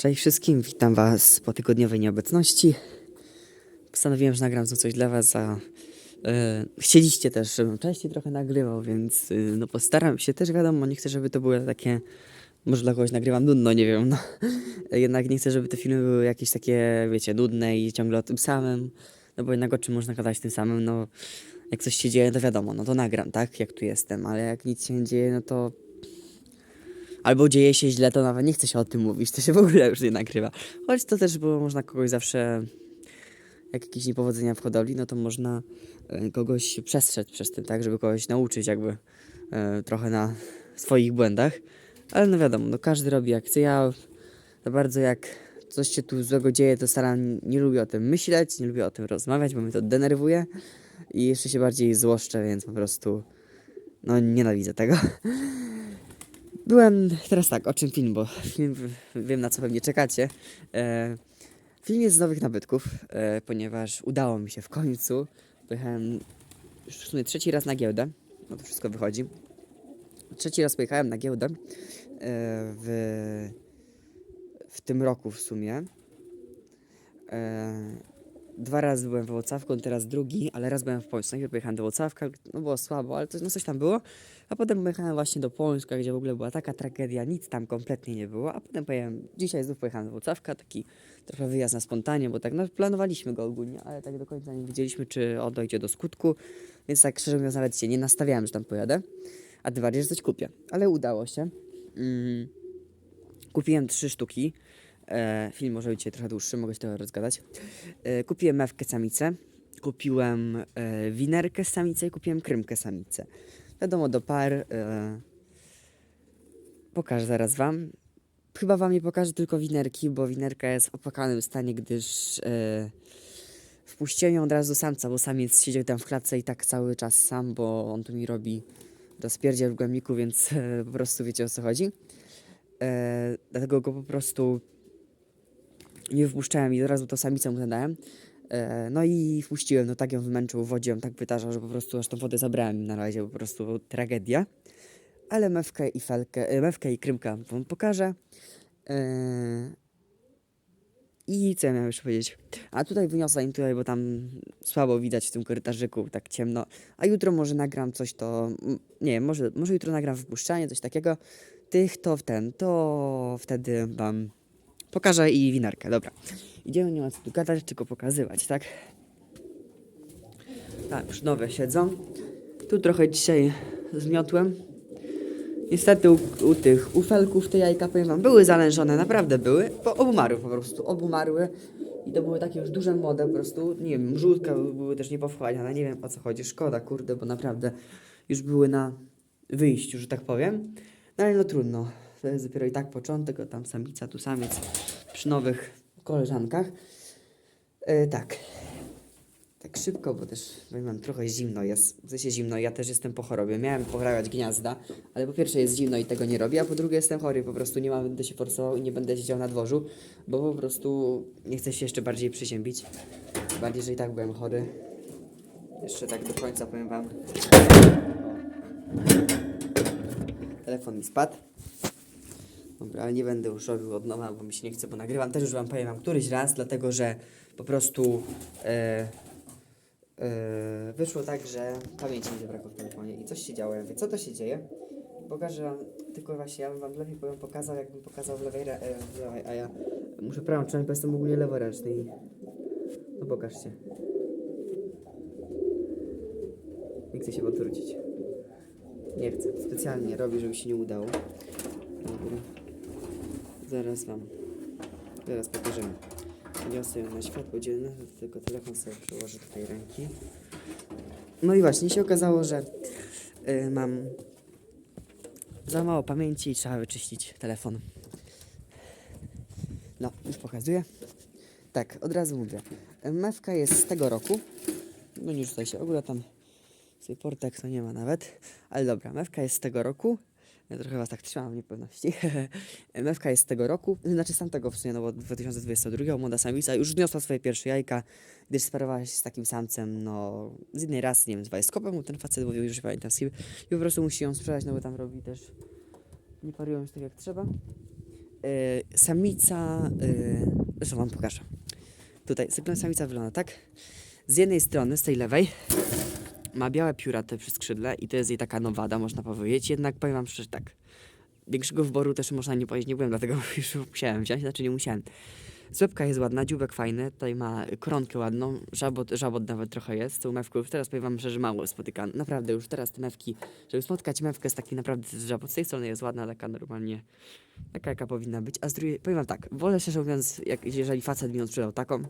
Cześć wszystkim, witam was po tygodniowej nieobecności. Postanowiłem, że nagram coś dla was, a e, chcieliście też, żebym częściej trochę nagrywał, więc e, no postaram się też, wiadomo, nie chcę, żeby to było takie, może dla kogoś nagrywam nudno, nie wiem, no. Jednak nie chcę, żeby te filmy były jakieś takie, wiecie, nudne i ciągle o tym samym, no bo jednak o czym można gadać tym samym, no jak coś się dzieje, to wiadomo, no to nagram, tak, jak tu jestem, ale jak nic się nie dzieje, no to albo dzieje się źle, to nawet nie chce się o tym mówić, to się w ogóle już nie nagrywa. Choć to też było, można kogoś zawsze, jak jakieś niepowodzenia w hodowli, no to można e, kogoś przestrzec przez tym, tak, żeby kogoś nauczyć jakby e, trochę na swoich błędach. Ale no wiadomo, no każdy robi jak chce. Ja za bardzo jak coś się tu złego dzieje, to staram, nie lubię o tym myśleć, nie lubię o tym rozmawiać, bo mnie to denerwuje i jeszcze się bardziej złoszczę, więc po prostu no nienawidzę tego. Byłem teraz tak, o czym film, bo film wiem na co pewnie czekacie. E, film jest z nowych nabytków, e, ponieważ udało mi się w końcu. Pojechałem już w sumie trzeci raz na giełdę, no to wszystko wychodzi. Trzeci raz pojechałem na giełdę e, w, w tym roku w sumie. E, dwa razy byłem w Włocławku, teraz drugi, ale raz byłem w Polsce. Najpierw pojechałem do Włocławka, no było słabo, ale coś, no coś tam było. A potem pojechałem właśnie do Polska, gdzie w ogóle była taka tragedia, nic tam kompletnie nie było. A potem pojechałem, dzisiaj znów pojechałem do Włocławka, taki trochę wyjazd na spontanie, bo tak no, planowaliśmy go ogólnie, ale tak do końca nie wiedzieliśmy, czy on dojdzie do skutku. Więc tak szczerze mówiąc, nawet się nie nastawiałem, że tam pojadę. A tym bardziej, że coś kupię. Ale udało się. Mm. Kupiłem trzy sztuki. E, film może być trochę dłuższy, mogę się trochę rozgadać. E, kupiłem mewkę samicę, kupiłem e, winerkę samicę i kupiłem krymkę samicę. Wiadomo, do par. E, pokażę zaraz wam. Chyba wam nie pokażę tylko winerki, bo winerka jest w opłakanym stanie, gdyż e, wpuściłem ją od razu do samca, bo samiec siedział tam w klatce i tak cały czas sam, bo on tu mi robi rozpierdziel w głębniku, więc e, po prostu wiecie o co chodzi. E, dlatego go po prostu nie wypuszczałem i od razu to samicę mu zadałem. E, no i wpuściłem, no tak ją wymęczył w wodzie, on tak wytarzał, że po prostu aż tą wodę zabrałem na razie, po prostu tragedia. Ale mewkę i felkę, e, mewkę i krymka wam pokażę. E, I co ja miałem jeszcze powiedzieć? A tutaj wyniosła im tutaj, bo tam słabo widać w tym korytarzyku, tak ciemno. A jutro może nagram coś to, nie wiem, może, może jutro nagram wypuszczanie, coś takiego. Tych to w ten, to wtedy wam pokażę i winarkę, dobra. Idziemy, nie ma co tu gadać, tylko pokazywać, tak? Tak, już nowe siedzą. Tu trochę dzisiaj zmiotłem. Niestety u, u tych ufelków te jajka, powiem wam, były zalężone, naprawdę były, bo obumarły po prostu, obumarły. I to były takie już duże młode po prostu, nie wiem, żółtka były też niepowchłaniane, nie wiem o co chodzi, szkoda, kurde, bo naprawdę już były na wyjściu, że tak powiem. No ale no trudno, to jest dopiero i tak początek, o tam samica, tu samiec przy nowych koleżankach. E, tak. Tak szybko, bo też powiem wam, trochę zimno jest. W sensie zimno, ja też jestem po chorobie. Miałem poprawiać gniazda, ale po pierwsze jest zimno i tego nie robię, a po drugie jestem chory, po prostu nie mam, będę się forsował i nie będę siedział na dworzu, bo po prostu nie chcę się jeszcze bardziej przyziębić. Bardziej, że i tak byłem chory. Jeszcze tak do końca powiem wam. Telefon mi spadł. Dobra, ale nie będę już robił od nowa, bo mi się nie chce, bo nagrywam też już wam powiem któryś raz, dlatego że po prostu e, e, wyszło tak, że pamięci mi zabrakło w telefonie i coś się działo. Ja mówię, co to się dzieje? Pokażę wam, tylko właśnie ja bym wam lepiej powiem pokazał, jakbym pokazał w lewej, e, w lewej a ja muszę prawą trzymać, bo jestem ogólnie leworęczny i no pokażcie. Nie chcę się odwrócić. Nie chcę. Specjalnie robię, żeby się nie udało. Zaraz wam. Zaraz pokażemy. Niosę ją na światło dzienne, tylko telefon sobie przełożę tej ręki. No i właśnie się okazało, że y, mam za mało pamięci i trzeba wyczyścić telefon. No, już pokazuję. Tak, od razu mówię. Mewka jest z tego roku. No nie rzucaj się, ogóle tam portek to nie ma nawet. Ale dobra, mewka jest z tego roku. Ja trochę was tak trzymam w niepewności. Mewka jest z tego roku, znaczy z tamtego w sumie, no bo 2022, młoda samica, już zniosła swoje pierwsze jajka, gdyż sparowała się z takim samcem, no, z jednej rasy, nie wiem, z wajskopem, ten facet mówił, już nie pamiętam z kim, i po prostu musi ją sprzedać, no bo tam robi też, nie parują już tak jak trzeba. y, samica, y, zresztą wam pokażę. Tutaj samica wygląda tak. Z jednej strony, z tej lewej, ma białe pióra te przy skrzydle i to jest jej taka nowada, można powiedzieć. Jednak powiem wam szczerze tak, większego wyboru też można nie powiedzieć nie byłem, dlatego już musiałem wziąć, znaczy nie musiałem. Złebka jest ładna, dziubek fajny, tutaj ma koronkę ładną, żabot, żabot nawet trochę jest, tą mewką już teraz powiem wam szczerze mało spotykam, naprawdę już teraz te mewki, żeby spotkać mewkę z takiej naprawdę z żabot, z tej strony jest ładna, taka normalnie, taka jaka powinna być, a z drugiej, powiem wam tak, wolę szczerze mówiąc, jak, jeżeli facet mi ją sprzedał taką,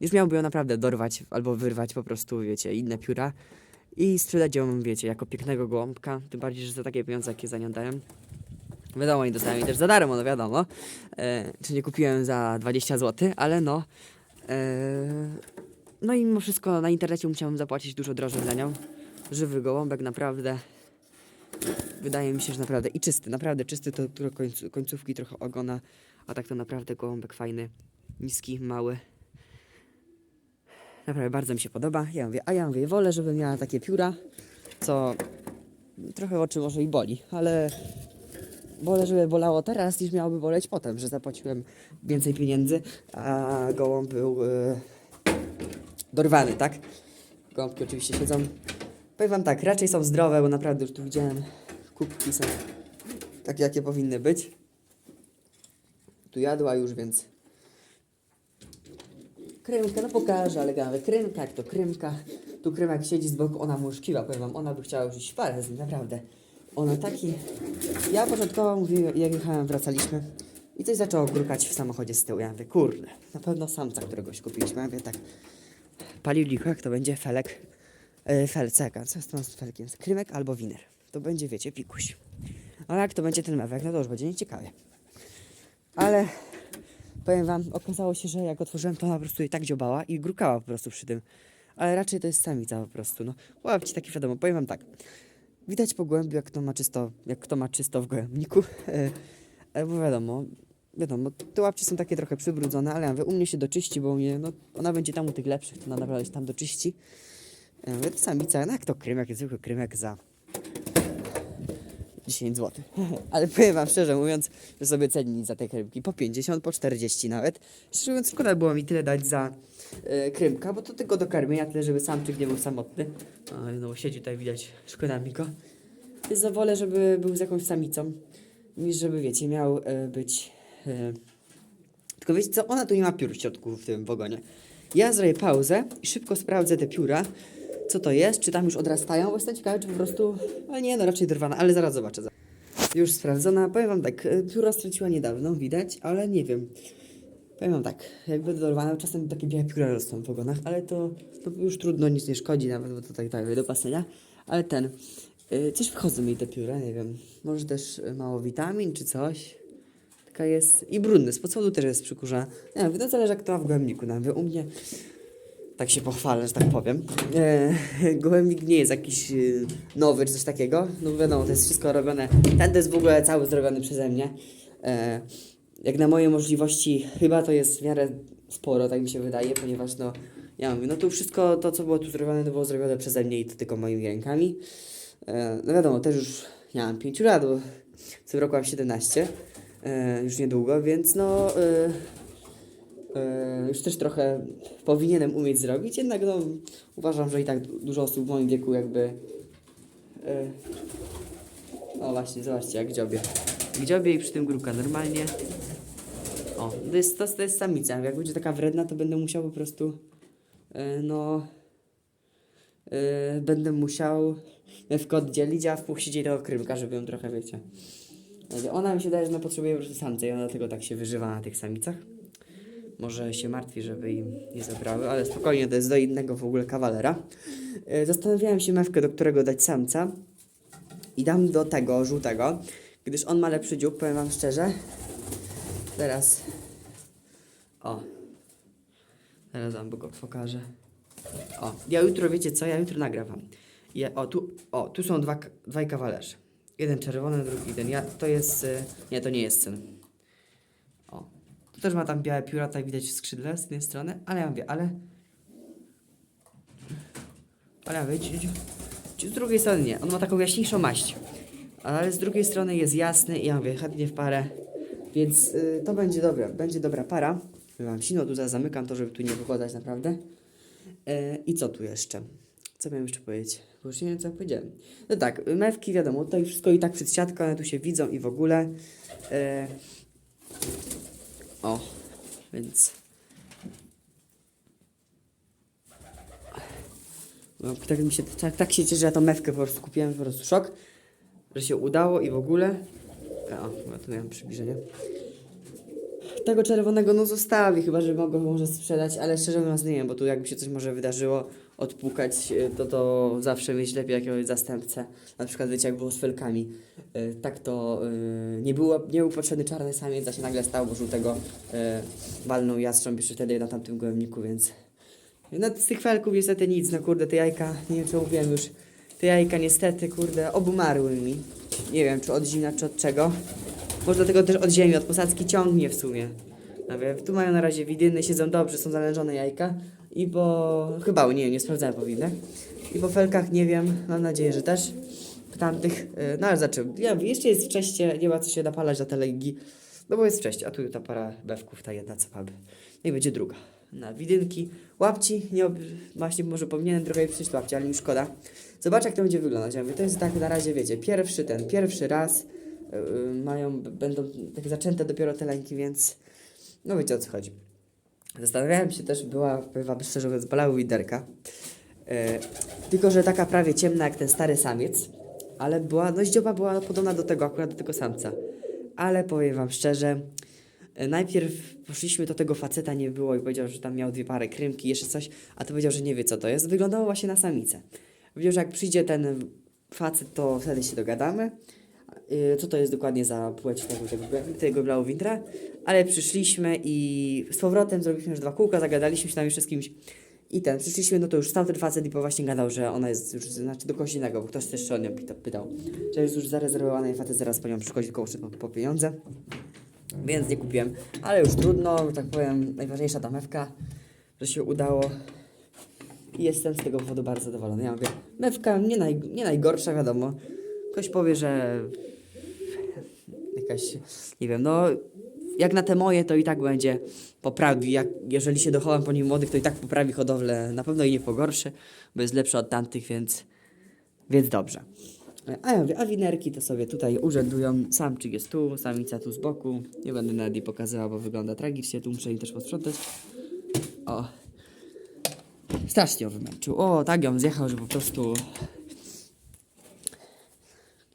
już miałby ją naprawdę dorwać albo wyrwać po prostu, wiecie, inne pióra i sprzedać ją, wiecie, jako pięknego gołąbka, tym bardziej, że za takie pieniądze, jakie za nią dają, Wiadomo, nie dostałem jej też za darmo, no wiadomo. E, czy nie kupiłem za 20 zł, ale no. E, no i mimo wszystko na internecie musiałem zapłacić dużo drożej za nią. Żywy gołąbek, naprawdę. Wydaje mi się, że naprawdę i czysty, naprawdę czysty, to końcu, końcówki trochę ogona, a tak to naprawdę gołąbek fajny, niski, mały. Naprawdę bardzo mi się podoba. Ja mówię, a ja mówię, wolę, żeby miała takie pióra, co trochę oczy może i boli, ale wolę, żeby bolało teraz, niż miałoby boleć potem, że zapłaciłem więcej pieniędzy, a gołąb był e, dorwany, tak? Gołąbki oczywiście siedzą. Powiem wam tak, raczej są zdrowe, bo naprawdę już tu widziałem kubki są takie, jakie powinny być. Tu jadła już, więc Krymka, no pokażę, ale gadamy, Krymka, jak to Krymka. Tu Krymek siedzi z boku, ona mu już kiwa, powiem wam, ona by chciała już parę z nim, naprawdę. Ona taki... Ja początkowo mówiłem, jak jechałem, wracaliśmy i coś zaczęło grukać w samochodzie z tyłu. Ja mówię, kurde, na pewno samca któregoś kupiliśmy. Ja mówię tak, palił licho, jak to będzie felek, yy, fel, ceka, co jest to z felkiem? Krymek albo winer. To będzie, wiecie, pikuś. Ale jak to będzie ten mewek, no to już będzie nieciekawie. Ale powiem wam, okazało się, że jak otworzyłem, to ona po prostu i tak dziobała i grukała po prostu przy tym. Ale raczej to jest samica po prostu, no. Łapcie taki wiadomo, powiem wam tak. Widać po głębi, jak kto ma czysto, jak kto ma czysto w gołębniku. E, e, bo wiadomo, wiadomo, te łapcie są takie trochę przybrudzone, ale ja mówię, u mnie się doczyści, bo u mnie, no, ona będzie tam u tych lepszych, to ona naprawdę się tam doczyści. Ja mówię, to samica, no jak to krymek, jest zwykły krymek za 10 zł. Ale powiem wam szczerze mówiąc, że sobie ceni za te krymki po 50, po 40 nawet. Szczerze mówiąc, szkoda było mi tyle dać za e, krymka, bo to tylko do karmienia, tyle żeby samczyk nie był samotny. A, no siedzi tutaj widać, szkoda mi go. Za wolę, żeby był z jakąś samicą, niż żeby, wiecie, miał e, być... E, tylko wiecie co, ona tu nie ma piór w środku w tym wagonie. Ja zrobię pauzę i szybko sprawdzę te pióra, co to jest, czy tam już odrastają, bo jestem ciekawy, czy po prostu... Ale nie, no raczej drwana, ale zaraz zobaczę. Już sprawdzona. Powiem wam tak, e, pióra straciła niedawno, widać, ale nie wiem. Powiem wam tak, jakby dorwana, czasem takie białe pióra rosną w ogonach, ale to, to już trudno, nic nie szkodzi nawet, bo to tak, tak do pasenia. Ale ten, y, coś wchodzą mi te pióra, nie wiem, może też y, mało witamin czy coś. Taka jest, i brudny, z powodu też jest przykurza. Nie wiem, to zależy jak to ma w gołębniku, nawet u mnie, tak się pochwalę, że tak powiem. E, gołębnik nie jest jakiś y, nowy czy coś takiego, no wiadomo, to jest wszystko robione, ten to jest w ogóle cały zrobiony przeze mnie. E, jak na moje możliwości, chyba to jest w miarę sporo, tak mi się wydaje, ponieważ no, ja mówię, no tu wszystko to, co było tu zrobione, to było zrobione przeze mnie i to tylko moimi rękami. E, no wiadomo, też już mam 5 lat, bo w tym roku mam 17, e, już niedługo, więc no, e, e, już też trochę powinienem umieć zrobić, jednak no, uważam, że i tak du- dużo osób w moim wieku jakby... E, o właśnie, zobaczcie jak dziobie. Dziobie i przy tym gruka normalnie. O, to jest, to, to jest samica. Jak będzie taka wredna, to będę musiał po prostu, e, no, e, będę musiał mewkę oddzielić, a wpuścić jej tego krymka, żeby ją trochę, wiecie. Ona mi się daje, że ona potrzebuje po prostu samce i ona dlatego tak się wyżywa na tych samicach. Może się martwi, żeby im nie zabrały, ale spokojnie, to jest do innego w ogóle kawalera. E, Zastanawiałem się mewkę, do którego dać samca i dam do tego żółtego, gdyż on ma lepszy dziób, powiem wam szczerze. Teraz. O. Teraz wam go pokażę. O, ja jutro wiecie co? Ja jutro nagrywam. Ja, o, tu, o, tu są dwa, dwaj kawalerze. Jeden czerwony, drugi ten. Ja, to jest. y, Nie, to nie jest syn. To też ma tam białe pióra, tak widać w skrzydle z jednej strony, ale ja mówię, ale. Ale ja mówię, z drugiej strony nie. On ma taką jaśniejszą maść. Ale z drugiej strony jest jasny i ja mówię, chętnie w parę Więc y, to będzie dobra, będzie dobra para. Mam sino, tu zamykam to, żeby tu nie wykładać naprawdę. E, I co tu jeszcze? Co miałem jeszcze powiedzieć? Bo już nie wiem, co powiedziałem. No tak, mewki wiadomo, tutaj wszystko i tak przed siatką, one tu się widzą i w ogóle. E, o, więc... No, tak, mi się, tak, tak się cieszę, że ja tą mewkę po prostu kupiłem, po prostu szok, że się udało i w ogóle. O, ja tu miałem przybliżenie. Tego czerwonego no zostawi, chyba że mogę może sprzedać, ale szczerze mówiąc nie wiem, bo tu jakby się coś może wydarzyło, odpukać, e, to to zawsze mieć lepiej jakiegoś zastępcę. Na przykład wiecie jak było z felkami. E, Tak to e, nie, było, nie był potrzebny czarny samiec, a się nagle stał, bo żółtego walnął jastrząb jeszcze wtedy na tamtym gołębniku, więc... No z tych felków niestety nic, no kurde, te jajka, nie wiem czy mówiłem już, te jajka niestety, kurde, obumarły mi. Nie wiem, czy od zimna, czy od czego. Może dlatego też od ziemi, od posadzki ciągnie w sumie. Tu mają na razie widyny, siedzą dobrze, są zalężone jajka. I po... chyba, nie nie sprawdzałem po. I po felkach nie wiem, mam nadzieję, że też. Tamtych, yy, no ale zaczął. Ja, jeszcze jest wcześnie, nie ma co się napalać na te legi. No bo jest wcześnie, a tu ta para bewków, ta jedna co mamy. No i będzie druga. Na widynki, łapci, nie, ob- właśnie może powinienem trochę jej przyjść łapci, ale mi szkoda. Zobacz jak to będzie wyglądać. Ja mówię, to jest tak na razie, wiecie, pierwszy ten, pierwszy raz yy, mają, będą tak zaczęte dopiero te lęki, więc no wiecie o co chodzi. Zastanawiałem się też, była, wam szczerze mówiąc, bolały widerka. E, tylko, że taka prawie ciemna jak ten stary samiec, ale była, no ździoba była podobna do tego, akurat do tego samca. Ale powiem wam szczerze, e, najpierw poszliśmy do tego faceta, nie było i powiedział, że tam miał dwie pary krymki, jeszcze coś, a to powiedział, że nie wie co to jest. Wyglądało właśnie na samicę. Powiedział, że jak przyjdzie ten facet, to wtedy się dogadamy. Y, co to jest dokładnie za płeć tego, tego, tego Blauwintra, ale przyszliśmy i z powrotem zrobiliśmy już dwa kółka, zagadaliśmy się tam jeszcze z kimś i ten, przyszliśmy, no to już stał ten facet i właśnie gadał, że ona jest już, znaczy do kogoś innego, bo ktoś też się o nią pyta- pytał, że jest już zarezerwowana i facet zaraz po nią przychodzi, tylko po, po pieniądze, więc nie kupiłem, ale już trudno, tak powiem, najważniejsza ta mewka, że się udało i jestem z tego powodu bardzo zadowolony. Ja mówię, mewka nie, naj, nie najgorsza, wiadomo. Ktoś powie, że jakaś, nie wiem, no jak na te moje, to i tak będzie poprawi. Jak, jeżeli się dochowam po nim młodych, to i tak poprawi hodowlę. Na pewno i nie pogorszy, bo jest lepszy od tamtych, więc, więc dobrze. A ja mówię, a winerki to sobie tutaj urzędują. Samczyk jest tu, samica tu z boku. Nie będę nawet jej pokazała, bo wygląda tragicznie. Tu muszę jej też posprzątać. O. Strasznie ją wymęczył. O, tak ją zjechał, że po prostu...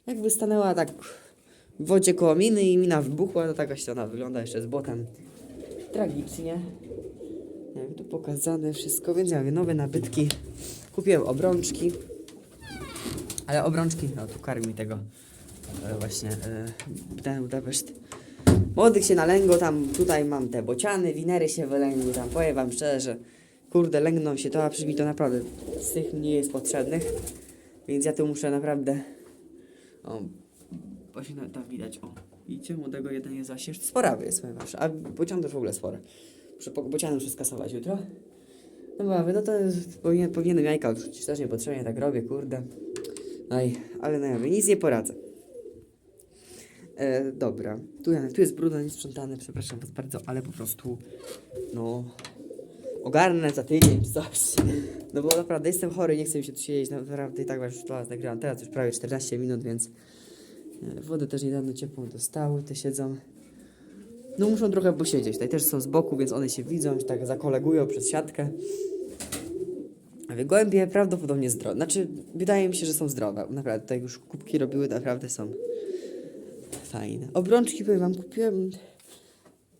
Jakby stanęła tak wodzie koło miny i mina wybuchła, to taka się ona wygląda jeszcze z botem. Tragicznie. Nie wiem, tu pokazane wszystko, więc ja mówię, nowe nabytki. Kupiłem obrączki. Ale obrączki, no tu karmi tego e, właśnie e, ten Budapeszt. Młodych się nalęgło, tam tutaj mam te bociany, winery się wylęgły, tam powiem wam szczerze, kurde, lęgną się to, a przy mi to naprawdę z tych mniej jest potrzebnych. Więc ja tu muszę naprawdę właśnie na- tam widać, o. Widzicie, młodego jest właśnie sporawy jest, powiem wasz, a bocian też w ogóle spory. Muszę po- bociany muszę skasować jutro. No mówię, no to powinien, powinienem jajka odrzucić, też niepotrzebnie tak robię, kurde. Aj, ale no ja mówię, nic nie poradzę. E, dobra, tu, tu jest brudno, niesprzątane, przepraszam was bardzo, ale po prostu, no, ogarnę za tydzień coś. No bo naprawdę jestem chory, nie chcę mi się tu siedzieć, naprawdę i tak was już dla was nagrywam teraz już prawie 14 minut, więc wodę też niedawno ciepłą dostały, te siedzą. No muszą trochę posiedzieć, tutaj też są z boku, więc one się widzą, się tak zakolegują przez siatkę. Gołębie prawdopodobnie zdrowe, znaczy wydaje mi się, że są zdrowe, naprawdę, tutaj już kubki robiły, naprawdę są fajne. Obrączki, powiem wam, kupiłem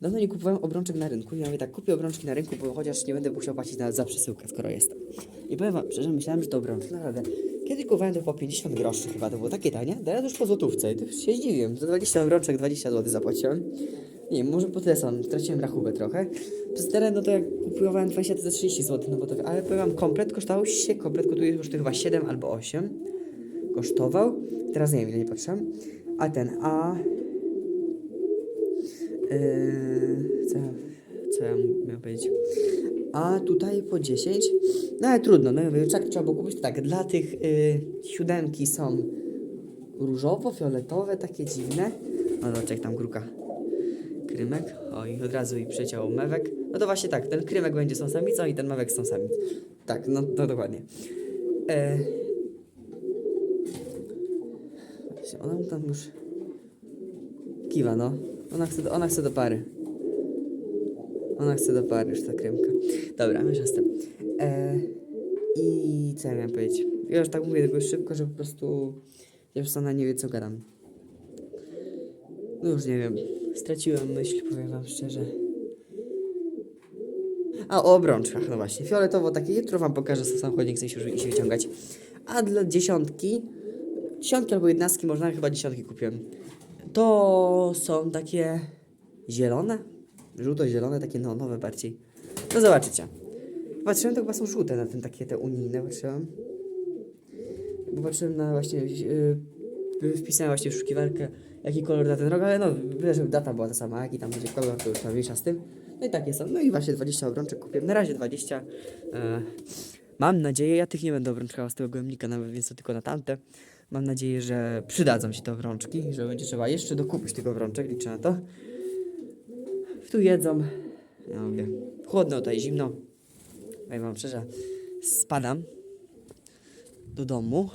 Dawno nie kupowałem obrączek na rynku. Ja mówię tak, kupię obrączki na rynku, bo chociaż nie będę musiał płacić nawet za przesyłkę, skoro jestem. I powiem wam szczerze, myślałem, że to obrączki, naprawdę. Kiedy kupowałem to po 50 groszy chyba, to było takie tanie. Teraz już po złotówce i to się zdziwiłem. Za 20 obrączek 20 zł zapłaciłem. Nie może po tyle sam, straciłem rachubę trochę. Przez teren, no to jak kupowałem 20 to za 30 zł, no bo to, ale powiem komplet kosztował się, komplet kosztuje już chyba 7 albo 8. Kosztował. Teraz nie wiem, ile nie patrzyłem. A ten, a Yy, co, co ja miałem powiedzieć? A tutaj po 10. No ale trudno, no ja mówię, tak trzeba było kupić. Tak, dla tych yy, siódemki są różowo-fioletowe, takie dziwne. No zobacz jak tam kruka. krymek. O, i od razu i przeciął mewek. No to właśnie tak, ten krymek będzie tą samicą i ten mewek z tą samicą. Tak, no to dokładnie. E... Ona tam już kiwa, no. Ona chce, ona chce do pary. Ona chce do pary już ta krymka. Dobra, mniejsza z. E... I co ja miałem powiedzieć? Ja już tak mówię tylko szybko, że po prostu... Ja już ona nie wie co gadam. No już nie wiem. Straciłem myśl, powiem wam szczerze. A o obrączkach, no właśnie. Fioletowo takie, jutro wam pokażę co samochodnik chce się iść wyciągać. A dla dziesiątki, dziesiątki albo jednostki, można chyba dziesiątki kupiłem. To są takie zielone, żółto-zielone, takie no, nowe bardziej. No zobaczycie. Patrzyłem, to chyba są żółte na tym takie te unijne, patrzyłem. Bo patrzyłem na właśnie, yy, wpisałem właśnie w wyszukiwarkę, jaki kolor da ten rok, ale no, żeby data była ta sama, jaki tam będzie kolor, to już mniejsza z tym. No i takie są. No i właśnie 20 obrączek kupiłem. Na razie 20. E, mam nadzieję, ja tych nie będę obrączkała z tego gołębnika nawet, więc to tylko na tamte. Mam nadzieję, że przydadzą się te obrączki, że będzie trzeba jeszcze dokupić tych obrączek, liczę na to. Tu jedzą. Ja mówię, chłodno tutaj, zimno. Powiem wam szczerze, spadam do domu.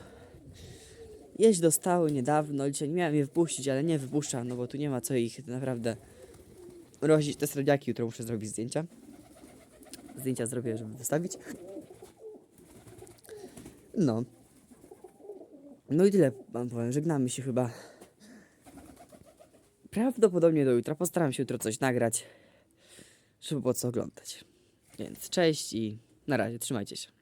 Jeść dostały niedawno, dzisiaj nie miałem je wypuścić, ale nie wypuszczam, no bo tu nie ma co ich naprawdę rozić. Te sredziaki jutro muszę zrobić zdjęcia. Zdjęcia zrobię, żeby wystawić. No. No i tyle wam powiem, żegnamy się chyba. Prawdopodobnie do jutra. Postaram się jutro coś nagrać, żeby było co oglądać. Więc cześć i na razie, trzymajcie się.